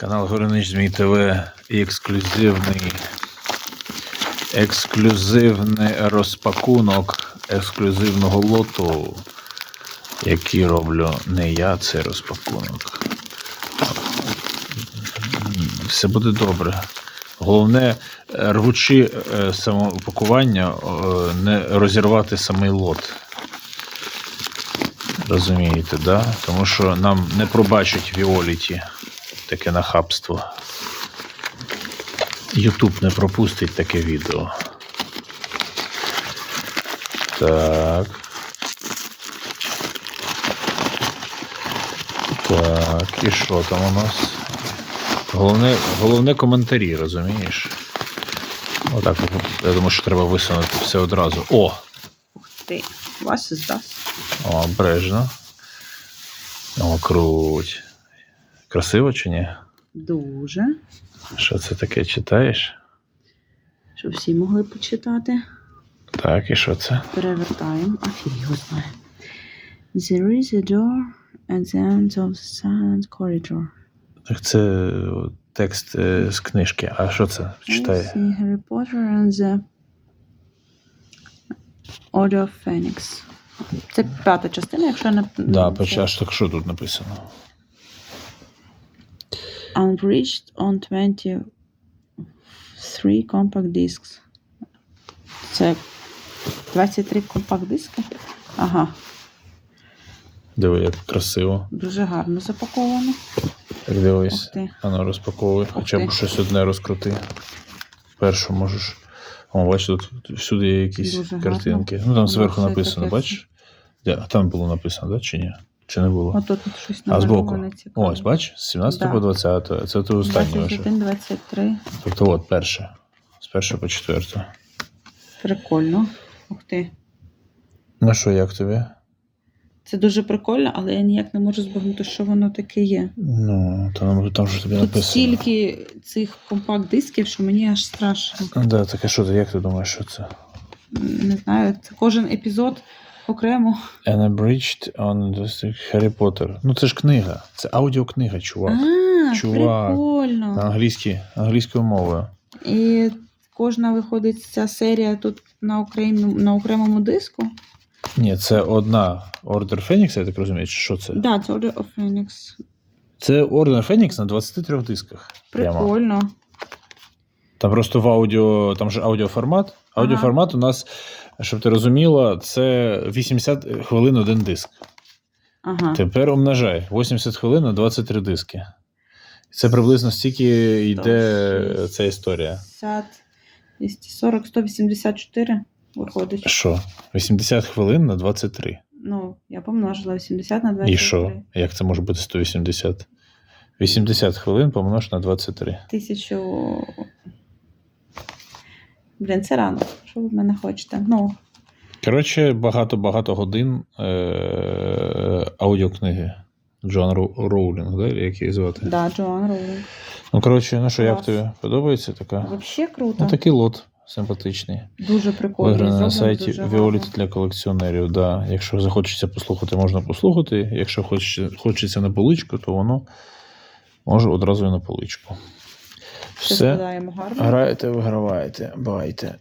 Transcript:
Канал Горинич Змій ТВ і ексклюзивний ексклюзивний розпакунок ексклюзивного лоту, який роблю не я, це розпакунок. Все буде добре. Головне, рвучи е, самопакування, е, не розірвати самий лот. Розумієте, да? Тому що нам не пробачить Віоліті таке нахабство. Ютуб не пропустить таке відео. Так. Так, і що там у нас? Головне, головне коментарі, розумієш? Отак, я думаю, що треба висунути все одразу. О! Ух ти. Ist das? О, обережно. О, круть. Красиво чи ні? Дуже. Що це таке читаєш? Щоб всі могли почитати. Так, і що це? Перевертаємо. А фіг його знає. There is a door at the end of the silent corridor. Так це текст е, з книжки. А що це? I Читай. see Harry Potter and the Order of Phoenix. Це п'ята частина, якщо не Да, це так що тут написано? Unbridged on 23 compact discs. Це 23 компакт диски. Ага, Диви, як красиво. дуже гарно запаковано. Так дивись. ти. Ано розпаковуй. Хоча б щось одне розкрути. Першу можеш. О, бачиш, тут всюди є якісь Дуже картинки. гарно. Ну там зверху написано, бачиш? А там було написано, да, чи ні? Чи не було? Отут от щось А збоку. Ось, бач, з 17 Да. по 20. Це то останнє вже. 21, 23. Тобто от перше. З першого по четверту. Прикольно. Ух ти. Ну що, як тобі? Це дуже прикольно, але я ніяк не можу збагнути, що воно таке є. Ну, там, там же тобі Тут написано. стільки цих компакт-дисків, що мені аж страшно. Ну, да, так а що ти, як ти думаєш, що це? Не знаю, це кожен епізод окремо. An Abridged on the Harry Potter. Ну це ж книга. Це аудіокнига, чувак. А, чувак. прикольно. На англійській, англійською мовою. І кожна виходить ця серія тут на окремому, на окремому диску. Ні, це одна Order Phoenix, я так розумію, чи що це? Так, да, це Order of Phoenix. Це Order Phoenix на 23 дисках. Прямо. Прикольно. Там просто в аудіо, там же аудіоформат. Аудіоформат у нас, щоб ти розуміла, це 80 хвилин один диск. Ага. Тепер умножай 80 хвилин на 23 диски. Це приблизно стільки йде шість. ця історія. 50, 240, 184 виходить. Що? 80 хвилин на 23. Ну, я помножила 80 на 23. І що? Як це може бути 180? 80 хвилин помнож на 23. Тисячу. Блін, це рано. Що ви в мене хочете? Ну, Коротше, багато-багато годин е- аудіокниги. Джон Роулінг, да? як її звати? да, Джоан Роулінг. Ну, коротше, ну що, як тобі подобається така? Взагалі круто. Ну, такий лот симпатичний. Дуже прикольно. Виграний на сайті гарно. для колекціонерів. Да. Якщо захочеться послухати, можна послухати. Якщо хочеться, хочеться на поличку, то воно може одразу і на поличку. Все Все. гарно. Граєте, виграваєте. Бувайте.